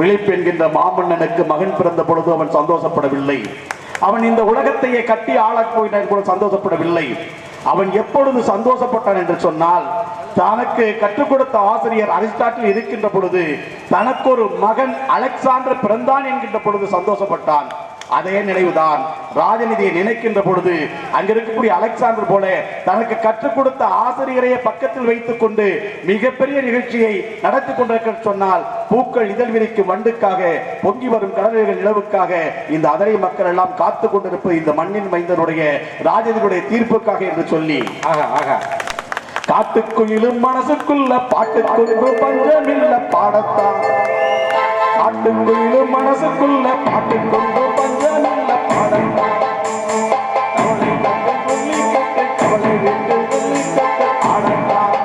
விழிப்பு என்கின்ற மாமன்னனுக்கு மகன் பிறந்த பொழுது அவன் சந்தோஷப்படவில்லை. அவன் இந்த உலகத்தையே கட்டி ஆளப் போயிட்டான் கூட சந்தோஷப்படவில்லை. அவன் எப்பொழுது சந்தோஷப்பட்டான் என்று சொன்னால் தனக்கு கற்றுக் கொடுத்த ஆசிரியர் அரிஸ்டாட்டில் இருக்கின்ற பொழுது தனக்கு ஒரு மகன் அலெக்சாண்டர் பிறந்தான் என்கின்ற பொழுது சந்தோஷப்பட்டான். அதே நினைவுதான் ராஜநிதியை நினைக்கின்ற பொழுது அங்க இருக்கக்கூடிய அலெக்சாண்டர் போல தனக்கு கற்றுக் கொடுத்த ஆசிரியரையே பக்கத்தில் வைத்துக் கொண்டு மிகப்பெரிய நிகழ்ச்சியை நடத்தி கொண்டிருக்க சொன்னால் பூக்கள் இதழ் விரிக்கும் வண்டுக்காக பொங்கி வரும் கடல்கள் நிலவுக்காக இந்த அதரை மக்கள் எல்லாம் காத்து கொண்டிருப்பது இந்த மண்ணின் மைந்தனுடைய ராஜனுடைய தீர்ப்புக்காக என்று சொல்லி. ஆக ஆகா. காட்டுக்குயிலும் மனசுக்குள்ள பாட்டு பஞ்சமில்ல பாடத்தான். காட்டுக்குயிலும் மனசுக்குள்ள பாட்டுக்குண்டு பஞ்சமில்ல பாடத்தான். கவலை கட்டு கவலை விட்டு ஆடத்தான்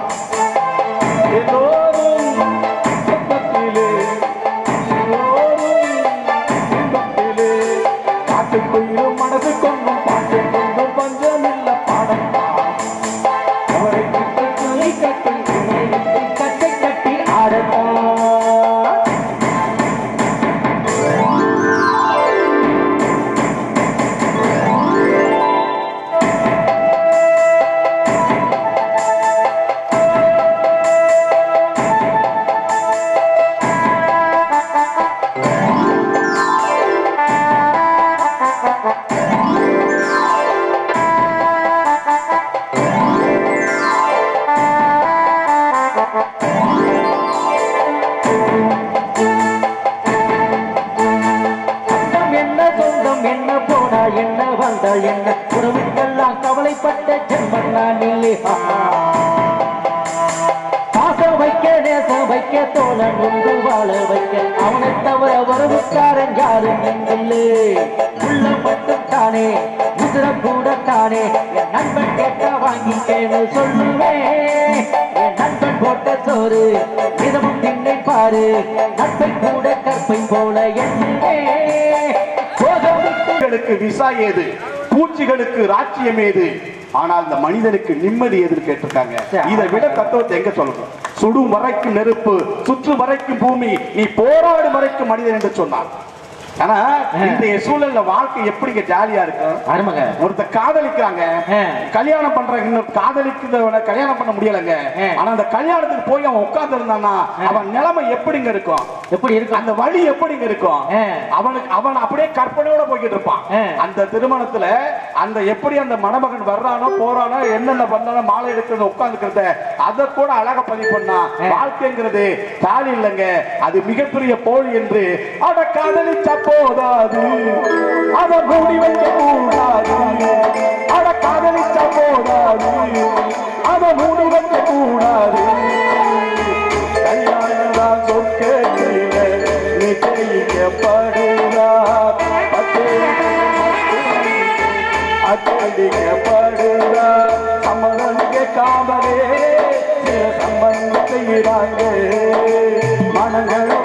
கவலைப்பட்ட பாசம் வைக்க நேசம் வைக்க தோழன் ஒன்று வாழ வைக்க அவனை தவிர உறவுக்காரன் யாரும் இல்லை உள்ள மட்டும் தானே உதிர கூட தானே என் நண்பன் கேட்ட வாங்கிக்கேன்னு சொல்லுவேன் என் நண்பன் போட்ட சோறு மிதமும் திண்ணை பாரு நட்பை கூட கற்பை போல எண்ணுவேன் விசா ஏது? பூச்சிகளுக்கு ராஜ்யம் ஏது? ஆனால் இந்த மனிதனுக்கு நிம்மதி எதுன்னு கேட்டிருக்காங்க? இதை விட தத்துவத்தை எங்க சொல்லணும்? சுடும் வரைக்கும் நெருப்பு சுற்று வரைக்கும் பூமி நீ போராடு வரைக்கும் மனிதன் என்று சொன்னான். ஆனா இன்றைய சூழல்ல வாழ்க்கை எப்படிங்க ஜாலியா இருக்கும் அருமங்க. ஒருத்த காதலிக்கிறாங்க. கல்யாணம் பண்றாங்க இன்னும் காதலிக்கிறவன கல்யாணம் பண்ண முடியலங்க. ஆனா அந்த கல்யாணத்துக்கு போய் அவன் உட்கார்ந்து இருந்தானா அவன் நிலைமை எப்படிங்க இருக்கும்? எப்படி இருக்கு அந்த வழி எப்படிங்க இருக்கும். அவனுக்கு அவன் அப்படியே கற்பனையோட போய்கிட்டு இருப்பான். அந்த திருமணத்துல அந்த எப்படி அந்த மணமகன் வர்றானோ போறானோ என்னென்ன பண்ணானோ மாலை எடுக்கிறது உட்கார்ந்துக்கிறத அதை கூட அழகா பதிவு பண்ணா. வாழ்க்கைங்கிறது தாலி இல்லைங்க. அது மிகப்பெரிய போல் என்று. அட காதலிச்சா போதாது. அத மூடி வைக்க கூடாது. அட காதலிச்சா போதாது. அத மூடி வைக்க கூடாது. கல்யாணம் சொற்கத்தில நிச்சயிக்கப்படுகிறார் அச்சடிக்கப்படுகிறார் சம்மதம் கேட்காமலே சில சம்பந்தம் செய்கிறாங்க மனங்கள்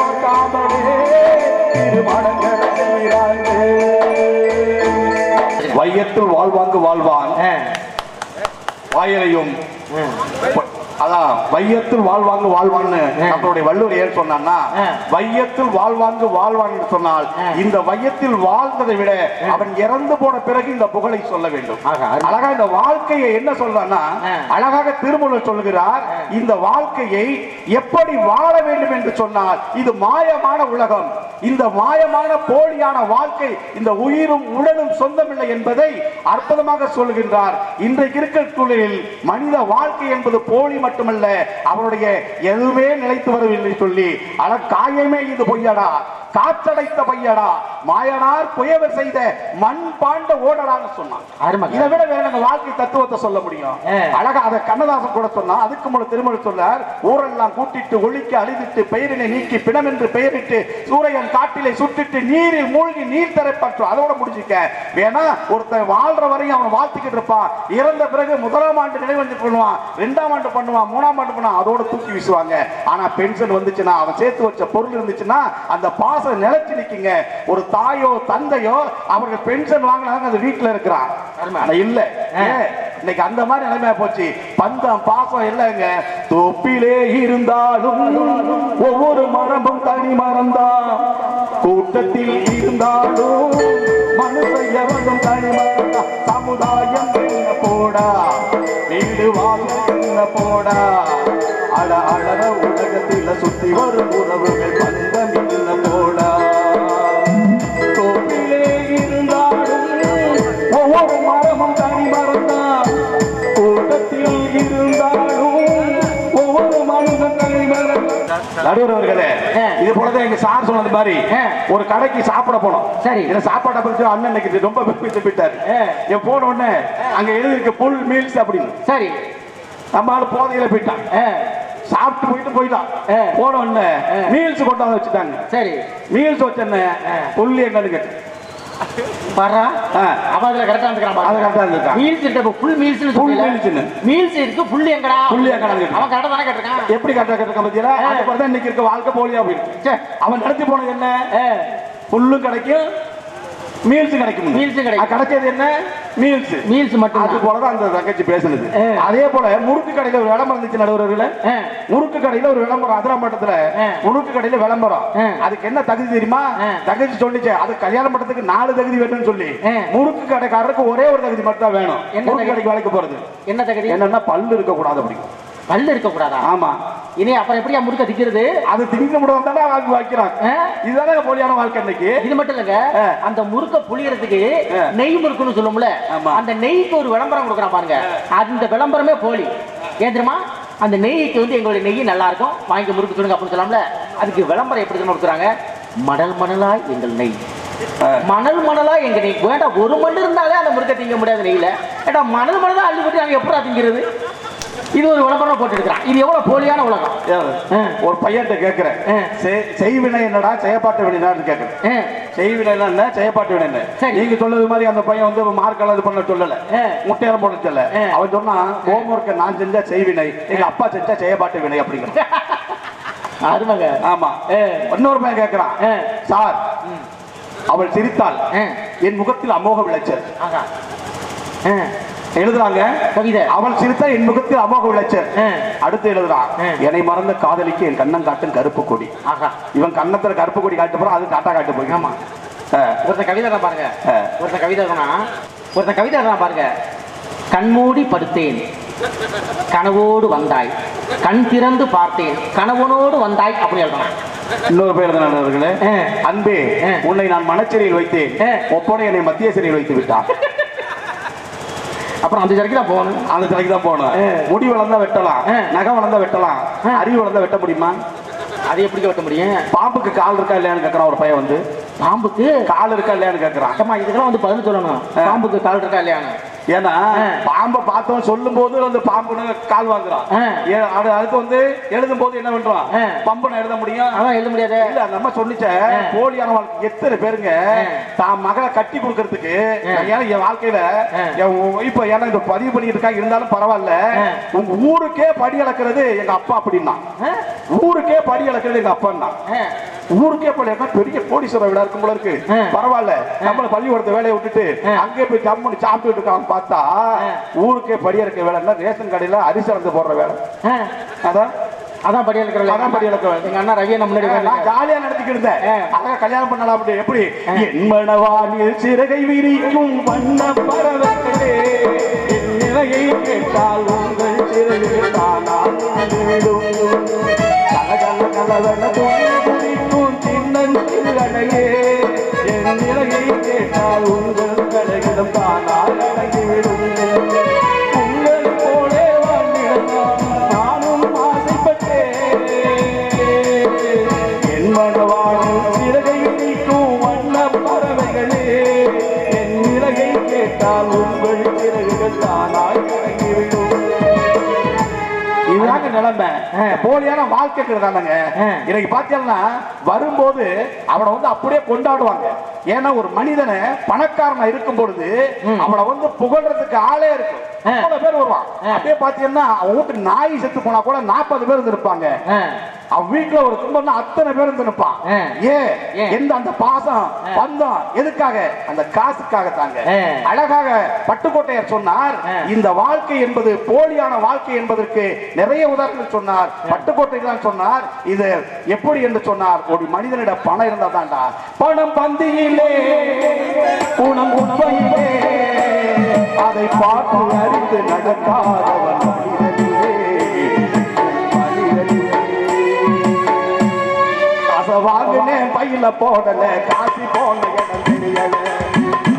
வாழ்வாங்கு வாழ்வான் வாயிலையும். அதான் வையத்தில் வாழ்வாங்கு வாழ்வான்னு நம்மளுடைய வள்ளுவர் ஏன் சொன்னான்னா. வையத்தில் வாழ்வாங்கு வாழ்வான்னு சொன்னால். இந்த வையத்தில் வாழ்ந்ததை விட அவன் இறந்து போன பிறகு இந்த புகழை சொல்ல வேண்டும். அழகா இந்த வாழ்க்கையை என்ன சொல்றான்னா. அழகாக திருமூலர் சொல்லுகிறார் இந்த வாழ்க்கையை எப்படி வாழ வேண்டும் என்று சொன்னால் இது மாயமான உலகம் இந்த மாயமான போலியான வாழ்க்கை இந்த உயிரும் உடலும் சொந்தமில்லை என்பதை அற்புதமாக சொல்லுகின்றார் இன்றைக்கு இருக்கிற சூழலில் மனித வாழ்க்கை என்பது போலி மட்டுமல்ல அவருடைய எதுவுமே நிலைத்து வரவில்லை சொல்லி அழ காயமே இது பொய்யடா? காற்றடைத்த பையடா. மாயனார் புயவர் செய்த மண் பாண்ட ஓடடான்னு சொன்னான். இதை விட வேற வாழ்க்கை தத்துவத்தை சொல்ல முடியும். அழகா அதை கண்ணதாசன் கூட சொன்னா அதுக்கு முன்ன திருமண சொன்னார் ஊரெல்லாம் கூட்டிட்டு ஒழிக்க அழிதிட்டு பெயரினை நீக்கி பிணம் என்று பெயரிட்டு சூரியன் காட்டிலே சுட்டிட்டு நீரில் மூழ்கி நீர் தரப்பற்றும் அதோட முடிச்சுக்க வேணா ஒருத்தன் வாழ்ற வரையும் அவன் வாழ்த்துக்கிட்டு இருப்பான். இறந்த பிறகு முதலாம் ஆண்டு நினைவஞ்சு பண்ணுவான் ரெண்டாம் ஆண்டு பண்ணுவான் மூணாம் ஆண்டு பண்ணுவான். அதோட தூக்கி வீசுவாங்க. ஆனா பென்ஷன் வந்துச்சுன்னா அவன் சேர்த்து வச்ச பொருள் இருந்துச்சுன்னா அந்த பாசம் நிலைச்சு நிக்குங்க ஒரு தாயோ தந்தையோ அவர்கள் பென்ஷன் வாங்கினாங்க அது வீட்டுல இருக்கிறான். ஆனா இல்ல? இன்னைக்கு அந்த மாதிரி நிலைமையா போச்சு. பந்தம் பாசம் இல்லைங்க. தொப்பிலே இருந்தாலும் ஒவ்வொரு மரமும் தனி மரம்தான். கூட்டத்தில் இருந்தாலும் மனுஷன் எவனும் தனி மரம்தான். சமுதாயம் என்ன போடா. வீடு வாங்க என்ன போடா. அழ அழக உலகத்தில் சுத்தி வரும் உறவுகள் பந்தம் நடுவர் அவர்களே. இது போலதான் எங்க சார் சொன்னது மாதிரி. ஒரு கடைக்கு சாப்பிட போனோம் சரி. இந்த சாப்பாட்டை பத்தி அண்ணன் இன்னைக்கு ரொம்ப பெருமித்து போயிட்டாரு. என் போன உடனே அங்க எழுதிருக்கு புல் மீல்ஸ் அப்படின்னு சரி நம்ம ஆளு போதையில போயிட்டான் சாப்பிட்டு போயிட்டு போயிட்டான் ஆ. போன உடனே. மீல்ஸ் கொண்டு வந்து வச்சுட்டாங்க சரி மீல்ஸ் வச்சேன்னு ஆ. புல்லி என்னன்னு கேட்டு பாரா. அவ அதுல கரெக்டா அது correct ஆ இருந்திருக்கான். மீல்ஸ் இருக்கு ஃபுல் மீல்ஸ் meals ன்னு. மீல்ஸ் இருக்கு ஃபுல் எங்கடா Full எங்கடா இருக்கு? அவன் கரெக்டா தானே கேட்டிருக்கான் எப்படி கரெக்டா கேட்டிருக்க பத்தியா தான் இன்னைக்கு இருக்க வாழ்க்கை போலியா போயிருக்கு. அவன் நடத்தி போனது என்ன ஆ, புல்லும் கிடைக்கும் மீல்ஸ் கிடைக்கும் Meals கிடைக்கும். கிடைச்சது என்ன மீல்ஸ் மீல்ஸ் மட்டும் அது போலதான் அந்த தங்கச்சி பேசுனது. அதே போல முறுக்கு கடையில ஒரு விளம்பரம் இருந்துச்சு நடுவர்கள. முறுக்கு கடையில ஒரு விளம்பரம் அதிராம்பட்டத்துல ஆ. முறுக்கு கடையில விளம்பரம். அதுக்கு என்ன தகுதி தெரியுமா. தகுதி சொல்லிச்சு அது கல்யாண மட்டத்துக்கு நாலு தகுதி வேணும்னு சொல்லி. முறுக்கு கடைக்காரருக்கு ஒரே ஒரு தகுதி மட்டும் தான் வேணும் என்ன முறுக்கு? கடைக்கு வேலைக்கு போறது என்ன தகுதி என்னன்னா பல்லு இருக்க கூடாது அப்படி பல்லு இருக்க கூடாதா? ஆமா. இனி அப்புறம் எப்படியா முறுக்க திக்கிறது? அது திங்க முடியாம தானே வாங்கி வைக்கிறாங்க ஆ? இதுதானே போலியான வாழ்க்கை இன்னைக்கு இது மட்டும் இல்லங்க. அந்த முறுக்க புளியறதுக்கு. நெய் முறுக்குன்னு சொல்லுவோம்ல ஆமா. அந்த நெய்க்கு ஒரு விளம்பரம் கொடுக்குறான் பாருங்க. அந்த விளம்பரமே போலி. ஏன் தெரியுமா? அந்த நெய்க்கு வந்து எங்களுடைய நெய் நல்லா இருக்கும் வாங்கி முறுக்கு சொல்லுங்க அப்படின்னு சொல்லாமல. அதுக்கு விளம்பரம் எப்படி கொடுக்குறாங்க? மணல் மணலா எங்கள் நெய். மணல் மணலா எங்க நெய். வேண்டாம் ஒரு மண் இருந்தாலே அந்த முறுக்க திங்க முடியாது நெய்ல ஏடா மணல் மணலா அள்ளி போட்டு நாங்க எப்படா திங்கிறது? இது ஒரு விளம்பரம் போட்டு இருக்கிறான் இது எவ்வளவு போலியான உலகம். ஒரு பையன்கிட்ட கேட்கிறேன் செய்வினை என்னடா? செயப்பாட்டு வினைடான்னு கேட்கிறேன் ஆ, செய்வினைனா என்ன? செயப்பாட்டு வினை என்ன. நீங்க சொல்றது மாதிரி அந்த பையன் வந்து மார்க்கெல்லாம் இது பண்ண சொல்லல. ஆ. முட்டையெல்லாம் போட சொல்ல. அவன் சொன்னா ஹோம்ஒர்க்கை நான் செஞ்சா செய்வினை எங்க அப்பா செஞ்சா செயப்பாட்டு வினை அப்படிங்கிற அருமங்க. ஆமா. இன்னொரு பையன் கேட்கிறான். சார் அவள் சிரித்தாள். என் முகத்தில் அமோக விளைச்சல். எழுதுறாங்க. கவிதை. அவள் சிரித்தால் என் முகத்தில் அமோக விளைச்சல். அடுத்து எழுதுறான். என்னை மறந்த காதலிக்கு என் கண்ணம் காட்டும் கருப்பு கொடி. இவன் கன்னத்துல கருப்பு கொடி காட்டு போறான் அது டாட்டா காட்டு போய் ஆமா. ஒருத்தன் கவிதை பாருங்க. ஒருத்தன் கவிதை ஒருத்தன் கவிதை பாருங்க. கண்மூடி படுத்தேன் கனவோடு வந்தாய். கண் திறந்து பார்த்தேன் கணவனோடு வந்தாய் அப்படி எழுதுறான். இன்னொரு பேர் எழுதினார்களே. அன்பே. உன்னை நான் மனச்சிறையில் வைத்தேன். ஆ. ஒப்பனை என்னை மத்திய சிறையில் வைத்து விட்டான் அப்புறம் அந்த வரைக்கும் தான் போகணும். அந்த சிறைக்கு தான் போகணும். முடி வளர்ந்தா வெட்டலாம். நகை வளர்ந்தா வெட்டலாம். அறிவு வளர்ந்தா வெட்ட முடியுமா? அது எப்படி வெட்ட முடியும்? பாம்புக்கு கால் இருக்கா இல்லையான்னு கேட்கறான் ஒரு பையன் வந்து. பாம்புக்கு? கால் இருக்கா இல்லையான்னு கேட்கறான் அம்மா இதுக்கெல்லாம் வந்து பதில் சொல்லணும். பாம்புக்கு கால் இருக்கா இல்லையான்னு. ஏன்னா. பாம்பை பார்த்தவன் சொல்லும் போது வந்து பாம்புன்னு கால் வாங்குறான் அதுக்கு வந்து எழுதும் போது என்ன பண்றான். பம்பனை எழுத முடியும் அதான் எழுத முடியாது இல்ல அந்த அம்மா சொல்லிச்ச ஆ. போலியான வாழ்க்கை எத்தனை பேருங்க. தான் மகளை கட்டி கொடுக்கறதுக்கு. ஏன்னா என் வாழ்க்கையில. என் இப்ப ஏன்னா இந்த பதிவு பண்ணிட்டு இருக்காங்க இருந்தாலும் பரவாயில்ல. உங்க ஊருக்கே படி அளக்கிறது எங்க அப்பா அப்படின்னா? ஊருக்கே படி அளக்கிறது எங்க அப்பா ஆ. ஊருக்கே அளக்க பெரிய கோடீஸ்வர விழா இருக்கும் போல இருக்கு. பரவாயில்ல நம்மள பள்ளிக்கூடத்தை வேலையை விட்டுட்டு. அங்கே போய் ஜம்முன்னு சாப்பிட்டு இருக்காங்க பார்த்தா. ஊருக்கே படி அளக்க வேலைன்னா ரேஷன் கடையில அரிசி அளந்து போடுற வேலை. அதான் அதான் படி இருக்கிற அதான் படி வேலை எங்க அண்ணா ரவி முன்னாடி. ஜாலியா நடத்திக்கிட்டு இருந்தேன். அதான் கல்யாணம் பண்ணலாம் அப்படி எப்படி. என் மணவானில் சிறகை விரிக்கும் வண்ண பறவைகளே என் நிலையை கேட்டால் உங்கள் சிறகு தானால் விடும் கலகல கலவென துணி குடிக்கும் உங்கள் கடையே என் நிலையை கேட்டால் உங்கள் கடையே போலியான வாழ்க்கை. இன்னைக்கு வரும்போது அவனை வந்து அப்படியே கொண்டாடுவாங்க ஏன்னா ஒரு மனிதனை பணக்காரனா இருக்கும் பொழுது. அவனை வந்து புகழ்றதுக்கு ஆளே இருக்கும் பேர் வருவான். அப்படியே பாத்தீங்கன்னா அவன் வீட்டு நாய் செத்து போனா கூட நாற்பது பேர் இருந்திருப்பாங்க. அவன் வீட்டுல ஒரு துன்பம்னா அத்தனை பேரும் ஆ. ஏன்? எந்த அந்த பாசம். பந்தம் எதுக்காக? அந்த காசுக்காக தாங்க. அழகாக பட்டுக்கோட்டையர் சொன்னார். இந்த வாழ்க்கை என்பது போலியான வாழ்க்கை என்பதற்கு நிறைய உதாரணங்கள் சொன்னார். பட்டுக்கோட்டை தான் சொன்னார். இது எப்படி என்று சொன்னார்? ஒரு மனிதனிட பணம் இருந்தா தான்டா பணம் பந்தியிலே குணம் உண்மையிலே. அதை பார்த்து அறிந்து நடக்காதவன் அச வாங்கினேன் பையில போடல காசி போன இடம் தெரியல.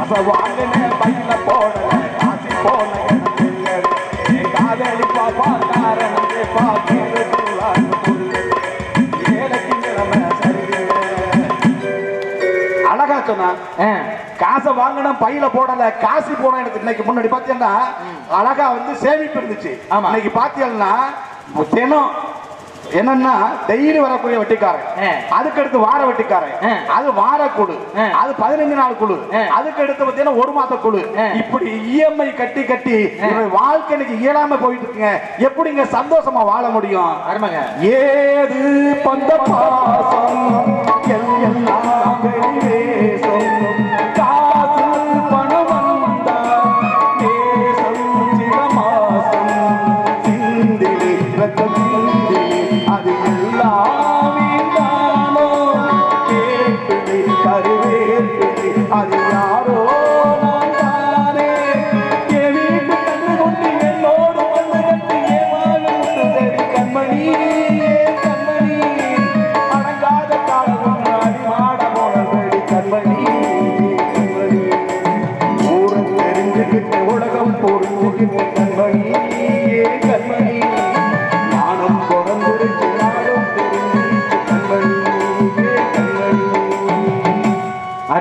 அச வாங்கினேன் பையில போடல காசி போன இடம் தெரியல. என் காதலி பாப்பா காரணம் சரியில்லை. அழகா சொன்னான் ஆ, காசை வாங்கினா பையில போடல காசு போன எனக்கு இன்னைக்கு முன்னாடி பாத்தீங்கன்னா அழகா வந்து சேமிப்பு இருந்துச்சு. இன்னைக்கு பாத்தீங்கன்னா தினம் என்னன்னா டெய்லி வரக்கூடிய வட்டிக்காரன் ஆ. அதுக்கு அடுத்து வார வட்டிக்காரன். அது வார குழு. அது பதினஞ்சு நாள் குழு ஆ. அதுக்கு அடுத்து பாத்தீங்கன்னா ஒரு மாத குழு. இப்படி இஎம்ஐ கட்டி கட்டி வாழ்க்கை இன்னைக்கு இயலாம போயிட்டு இருக்குங்க எப்படிங்க சந்தோஷமா வாழ முடியும் ஏது பந்த பாசம் Hallelujah.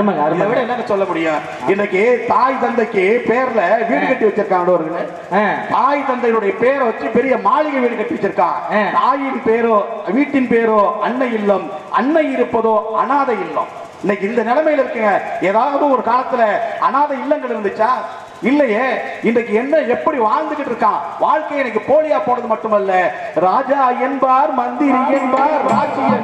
அருமைங்க விட என்னங்க சொல்ல முடியும்? இன்னைக்கு தாய் தந்தைக்கு பேர்ல வீடு கட்டி வச்சிருக்காங்க ஆ, தாய் தந்தையுடைய பேரை வச்சு பெரிய மாளிகை வீடு கட்டி வச்சிருக்கான். தாயின் பேரோ வீட்டின் பேரோ அன்னை இல்லம். அன்னை இருப்பதோ அனாதை இல்லம். இன்னைக்கு இந்த நிலைமையில இருக்குங்க. ஏதாவது ஒரு காலத்துல அனாதை இல்லங்கள் இருந்துச்சா? இல்லையே. இன்றைக்கு என்ன எப்படி வாழ்ந்துகிட்டு இருக்கான்? வாழ்க்கை எனக்கு போலியா போனது மட்டுமல்ல. ராஜா என்பார் மந்திரி என்பார் ராஜ்யம்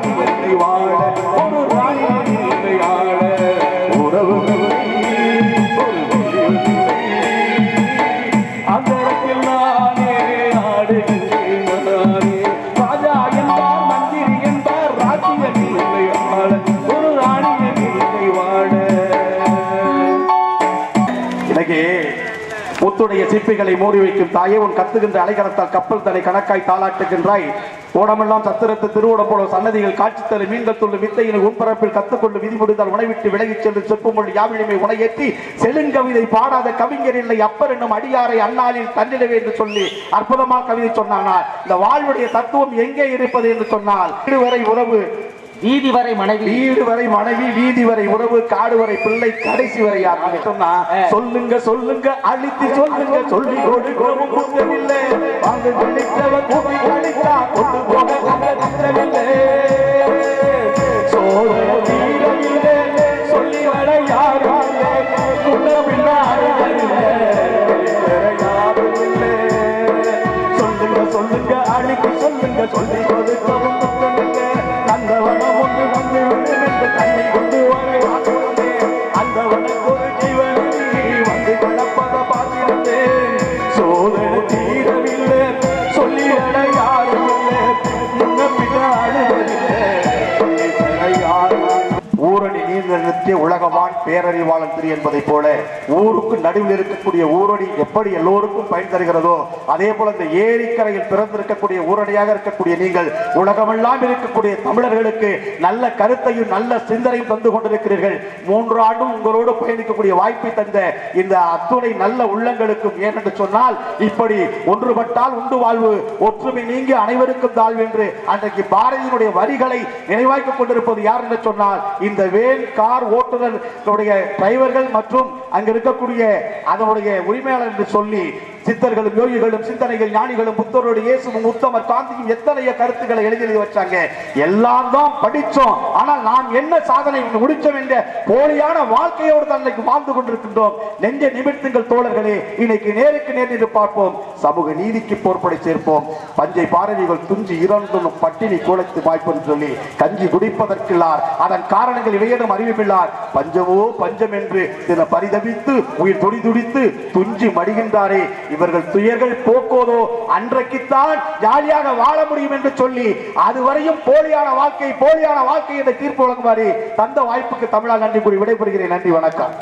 முத்துடைய சிப்பிகளை மூடி வைக்கும் தாயே உன் கத்துகின்ற அலைகரத்தால் கப்பல் தலை கணக்காய் தாளாட்டுகின்றாய். ஓடமெல்லாம் சத்திரத்து திருவோடம் போல சன்னதிகள் காட்சி தரு மீன்கள் துள்ளு வித்தையின் உன்பரப்பில் கத்துக்கொண்டு விதி முடிந்தால் உணவிட்டு விலகிச் சென்று மொழி யாவிழமை உணையேற்றி செலுங்கவிதை பாடாத கவிஞர் இல்லை அப்பர் என்னும் அடியாரை அந்நாளில் தன்னிடவே என்று சொல்லி அற்புதமா கவிதை சொன்னானால் இந்த வாழ்வுடைய தத்துவம் எங்கே இருப்பது என்று சொன்னால் இதுவரை உறவு வீதி வரை மனைவி வீடு வரை மனைவி வீதி வரை உறவு காடு வரை பிள்ளை கடைசி வரை யார் சொன்னா. சொல்லுங்க சொல்லுங்க அழித்து சொல்லுங்க சொல்லி கொடுக்கவும் குற்றமில்லை வாங்க சொல்லித்தவ கூப்பி அழித்தா சொல்லி நீர் உலகவான் பேரறிவாளன் திரு என்பதைப் போல ஊருக்கு நடுவில் இருக்கக்கூடிய ஊரணி எப்படி எல்லோருக்கும் பயன் தருகிறதோ அதே போல இந்த ஏரிக்கரையில் பிறந்திருக்கக்கூடிய ஊரடியாக இருக்கக்கூடிய நீங்கள் உலகமெல்லாம் இருக்கக்கூடிய தமிழர்களுக்கு நல்ல கருத்தையும் நல்ல சிந்தனையும் தந்து கொண்டிருக்கிறீர்கள். மூன்று ஆண்டும் உங்களோடு பயணிக்கக்கூடிய வாய்ப்பை தந்த இந்த அத்துணை நல்ல உள்ளங்களுக்கும் ஏனென்று சொன்னால் இப்படி ஒன்றுபட்டால் உண்டு வாழ்வு ஒற்றுமை நீங்கி அனைவருக்கும் தாழ்வு என்று அன்றைக்கு பாரதியினுடைய வரிகளை நினைவாக்கிக் கொண்டிருப்பது யார் என்று சொன்னால் இந்த வேன் கார் ஓட்டுநர்களுடைய டிரைவர்கள் மற்றும் அங்கு இருக்கக்கூடிய அதனுடைய உரிமையாளர் என்று சொல்லி சித்தர்களும் யோகிகளும் சிந்தனைகள் ஞானிகளும் புத்தரோடு இயேசுவும் உத்தமர் காந்தியும் எத்தனைய கருத்துக்களை எழுதி எழுதி வச்சாங்க. எல்லாம் தான் படிச்சோம் ஆனால் நாம் என்ன சாதனை முடிச்சோம் என்ற போலியான வாழ்க்கையோடு தன்னைக்கு வாழ்ந்து கொண்டிருக்கின்றோம். நெஞ்ச நிமிர்த்துங்கள் தோழர்களே. இன்னைக்கு நேருக்கு நேர் நின்று பார்ப்போம். சமூக நீதிக்கு போர்ப்படை சேர்ப்போம். பஞ்சை பாரதிகள் துஞ்சி இறந்தும் பட்டினி குலைத்து வாய்ப்புன்னு சொல்லி கஞ்சி குடிப்பதற்கில்லார். அதன் காரணங்கள் இவையிடம் அறிவிப்பில்லார். பஞ்சமோ பஞ்சம் என்று தின பரிதவித்து உயிர் துடி துடித்து துஞ்சி மடிகின்றாரே. இவர்கள் துயர்கள் போக்கோதோ அன்றைக்குத்தான் ஜாலியாக வாழ முடியும் என்று சொல்லி அதுவரையும் போலியான வாழ்க்கை போலியான வாழ்க்கை என்ற தீர்ப்பு வழங்குமாறு தந்த வாய்ப்புக்கு தமிழா நன்றி கூறி விடைபெறுகிறேன். நன்றி வணக்கம்.